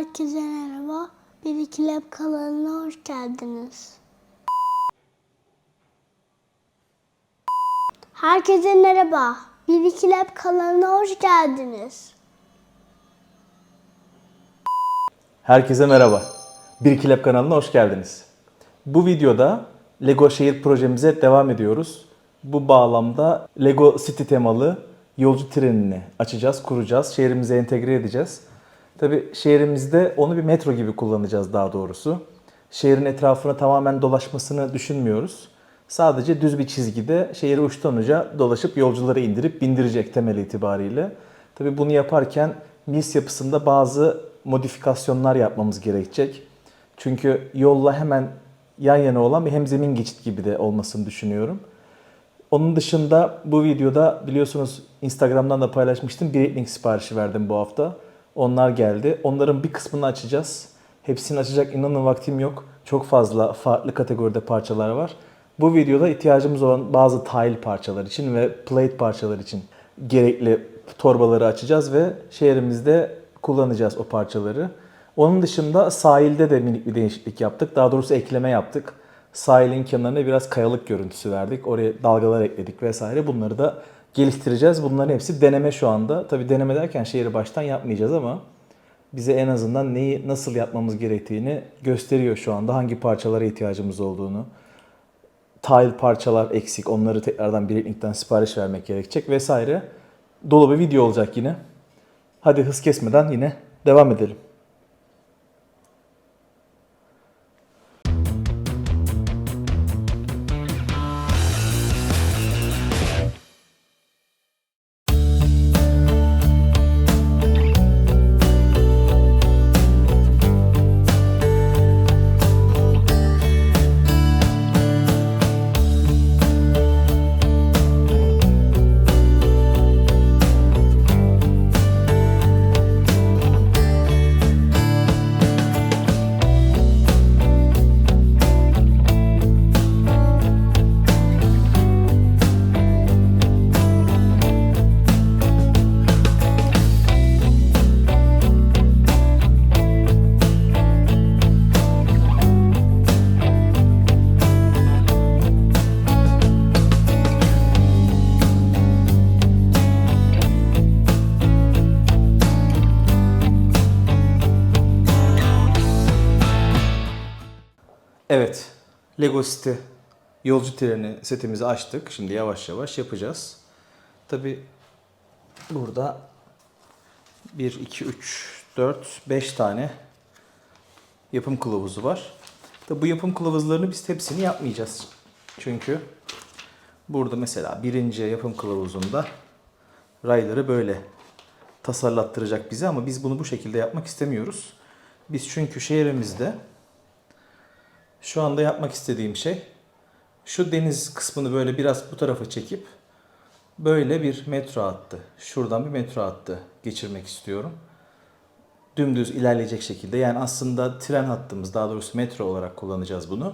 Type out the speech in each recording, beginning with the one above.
Herkese merhaba. Bir iki Lab kanalına hoş geldiniz. Herkese merhaba. Bir iki Lab kanalına hoş geldiniz. Herkese merhaba. Bir İki Lab kanalına hoş geldiniz. Bu videoda Lego şehir projemize devam ediyoruz. Bu bağlamda Lego City temalı yolcu trenini açacağız, kuracağız, şehrimize entegre edeceğiz. Tabi şehrimizde onu bir metro gibi kullanacağız daha doğrusu. Şehrin etrafına tamamen dolaşmasını düşünmüyoruz. Sadece düz bir çizgide şehri uçtan uca dolaşıp yolcuları indirip bindirecek temel itibariyle. Tabi bunu yaparken mis yapısında bazı modifikasyonlar yapmamız gerekecek. Çünkü yolla hemen yan yana olan bir hemzemin geçit gibi de olmasını düşünüyorum. Onun dışında bu videoda biliyorsunuz Instagram'dan da paylaşmıştım. Bir link siparişi verdim bu hafta. Onlar geldi. Onların bir kısmını açacağız. Hepsini açacak inanın vaktim yok. Çok fazla farklı kategoride parçalar var. Bu videoda ihtiyacımız olan bazı tile parçalar için ve plate parçalar için gerekli torbaları açacağız ve şehrimizde kullanacağız o parçaları. Onun dışında sahilde de minik bir değişiklik yaptık. Daha doğrusu ekleme yaptık. Sahilin kenarına biraz kayalık görüntüsü verdik. Oraya dalgalar ekledik vesaire. Bunları da geliştireceğiz. Bunların hepsi deneme şu anda. Tabii deneme derken şehri baştan yapmayacağız ama bize en azından neyi nasıl yapmamız gerektiğini gösteriyor şu anda. Hangi parçalara ihtiyacımız olduğunu. Tile parçalar eksik. Onları tekrardan bir linkten sipariş vermek gerekecek vesaire. Dolu bir video olacak yine. Hadi hız kesmeden yine devam edelim. Evet, Lego City yolcu treni setimizi açtık. Şimdi yavaş yavaş yapacağız. Tabi burada 1, 2, 3, 4, 5 tane yapım kılavuzu var. Tabi bu yapım kılavuzlarını biz hepsini yapmayacağız. Çünkü burada mesela birinci yapım kılavuzunda rayları böyle tasarlattıracak bize ama biz bunu bu şekilde yapmak istemiyoruz. Biz çünkü şehrimizde şu anda yapmak istediğim şey şu deniz kısmını böyle biraz bu tarafa çekip böyle bir metro hattı. Şuradan bir metro hattı geçirmek istiyorum. Dümdüz ilerleyecek şekilde. Yani aslında tren hattımız daha doğrusu metro olarak kullanacağız bunu.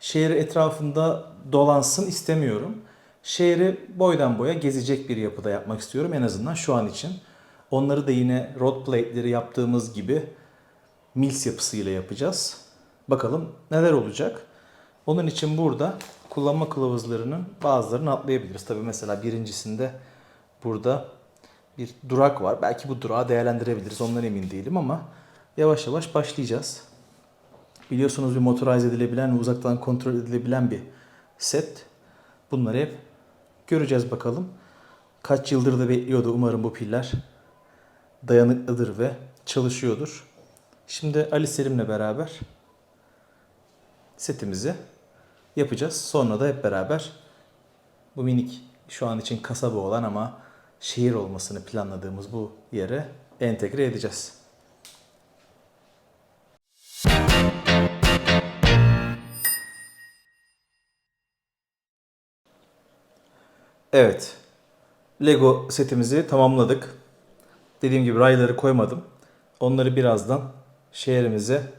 Şehir etrafında dolansın istemiyorum. Şehri boydan boya gezecek bir yapıda yapmak istiyorum en azından şu an için. Onları da yine road plate'leri yaptığımız gibi Mills yapısıyla yapacağız. Bakalım neler olacak. Onun için burada kullanma kılavuzlarının bazılarını atlayabiliriz. Tabii mesela birincisinde burada bir durak var. Belki bu durağı değerlendirebiliriz. Ondan emin değilim ama yavaş yavaş başlayacağız. Biliyorsunuz bir motorize edilebilen ve uzaktan kontrol edilebilen bir set. Bunları hep göreceğiz bakalım. Kaç yıldır da bekliyordu umarım bu piller dayanıklıdır ve çalışıyordur. Şimdi Ali Selim'le beraber setimizi yapacağız. Sonra da hep beraber bu minik şu an için kasaba olan ama şehir olmasını planladığımız bu yere entegre edeceğiz. Evet. Lego setimizi tamamladık. Dediğim gibi rayları koymadım. Onları birazdan şehrimize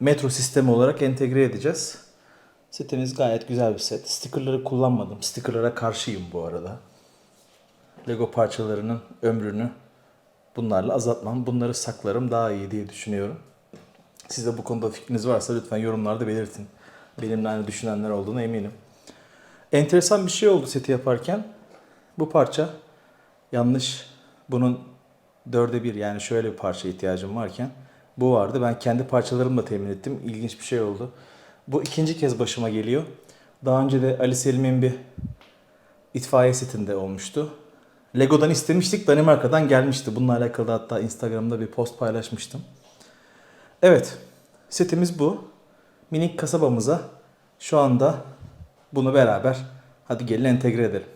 metro sistemi olarak entegre edeceğiz. Setimiz gayet güzel bir set. Stickerları kullanmadım. Stickerlara karşıyım bu arada. Lego parçalarının ömrünü bunlarla azaltmam, bunları saklarım daha iyi diye düşünüyorum. Siz de bu konuda fikriniz varsa lütfen yorumlarda belirtin. Benimle aynı düşünenler olduğuna eminim. Enteresan bir şey oldu seti yaparken. Bu parça yanlış bunun dörde bir yani şöyle bir parça ihtiyacım varken bu vardı. Ben kendi parçalarımla temin ettim. İlginç bir şey oldu. Bu ikinci kez başıma geliyor. Daha önce de Ali Selim'in bir itfaiye setinde olmuştu. Lego'dan istemiştik. Danimarka'dan gelmişti. Bununla alakalı hatta Instagram'da bir post paylaşmıştım. Evet. Setimiz bu. Minik kasabamıza şu anda bunu beraber hadi gelin entegre edelim.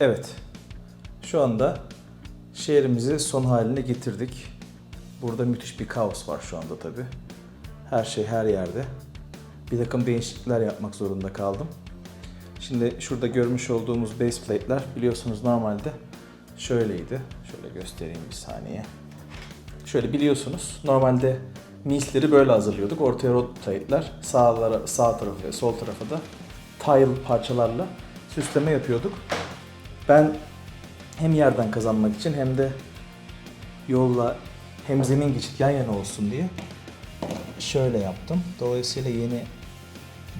Evet. Şu anda şehrimizi son haline getirdik. Burada müthiş bir kaos var şu anda tabi. Her şey her yerde. Bir takım değişiklikler yapmak zorunda kaldım. Şimdi şurada görmüş olduğumuz base plate'ler biliyorsunuz normalde şöyleydi. Şöyle göstereyim bir saniye. Şöyle biliyorsunuz normalde misleri böyle hazırlıyorduk. Ortaya rod plate'ler, sağlara, sağ tarafı ve sol tarafa da tile parçalarla süsleme yapıyorduk. Ben hem yerden kazanmak için hem de yolla hem zemin geçit yan yana olsun diye şöyle yaptım. Dolayısıyla yeni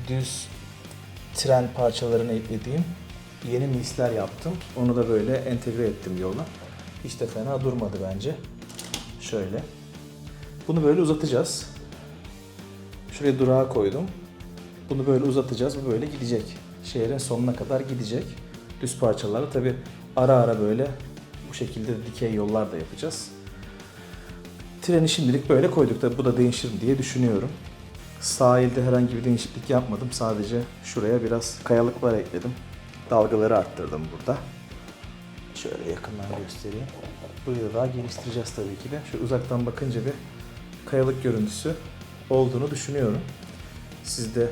düz tren parçalarını eklediğim yeni misler yaptım. Onu da böyle entegre ettim yola. Hiç de fena durmadı bence. Şöyle. Bunu böyle uzatacağız. Şuraya durağa koydum. Bunu böyle uzatacağız. Bu böyle gidecek. Şehrin sonuna kadar gidecek. Düz parçalarla. Tabi ara ara böyle bu şekilde dikey yollar da yapacağız. Treni şimdilik böyle koyduk. Tabi bu da değişir diye düşünüyorum. Sahilde herhangi bir değişiklik yapmadım. Sadece şuraya biraz kayalıklar ekledim. Dalgaları arttırdım burada. Şöyle yakından göstereyim. Burayı da daha geliştireceğiz tabii ki de. Şu uzaktan bakınca bir kayalık görüntüsü olduğunu düşünüyorum. Siz de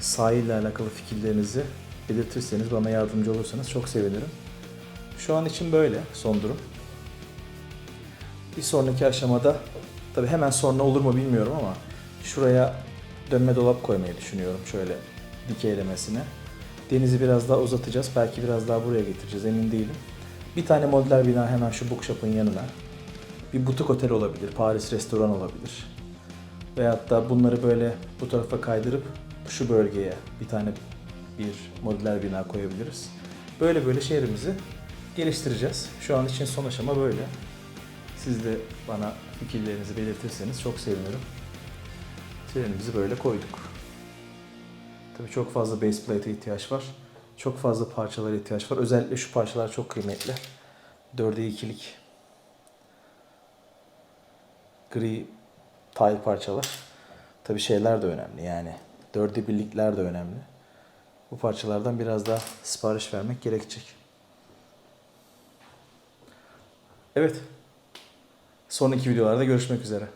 sahille alakalı fikirlerinizi belirtirseniz, bana yardımcı olursanız çok sevinirim. Şu an için böyle son durum. Bir sonraki aşamada, tabii hemen sonra olur mu bilmiyorum ama şuraya dönme dolap koymayı düşünüyorum şöyle dikeylemesine. Denizi biraz daha uzatacağız. Belki biraz daha buraya getireceğiz emin değilim. Bir tane modüler bina hemen şu bookshop'ın yanına. Bir butik otel olabilir, Paris restoran olabilir. Veyahut da bunları böyle bu tarafa kaydırıp şu bölgeye bir tane bir modüler bina koyabiliriz. Böyle böyle şehrimizi geliştireceğiz. Şu an için son aşama böyle. Siz de bana fikirlerinizi belirtirseniz çok sevinirim. Trenimizi böyle koyduk. Tabii çok fazla base plate'e ihtiyaç var. Çok fazla parçalara ihtiyaç var. Özellikle şu parçalar çok kıymetli. 4'e 2'lik gri tile parçalar. Tabii şeyler de önemli yani. 4'e birlikler de önemli. Bu parçalardan biraz daha sipariş vermek gerekecek. Evet. Sonraki videolarda görüşmek üzere.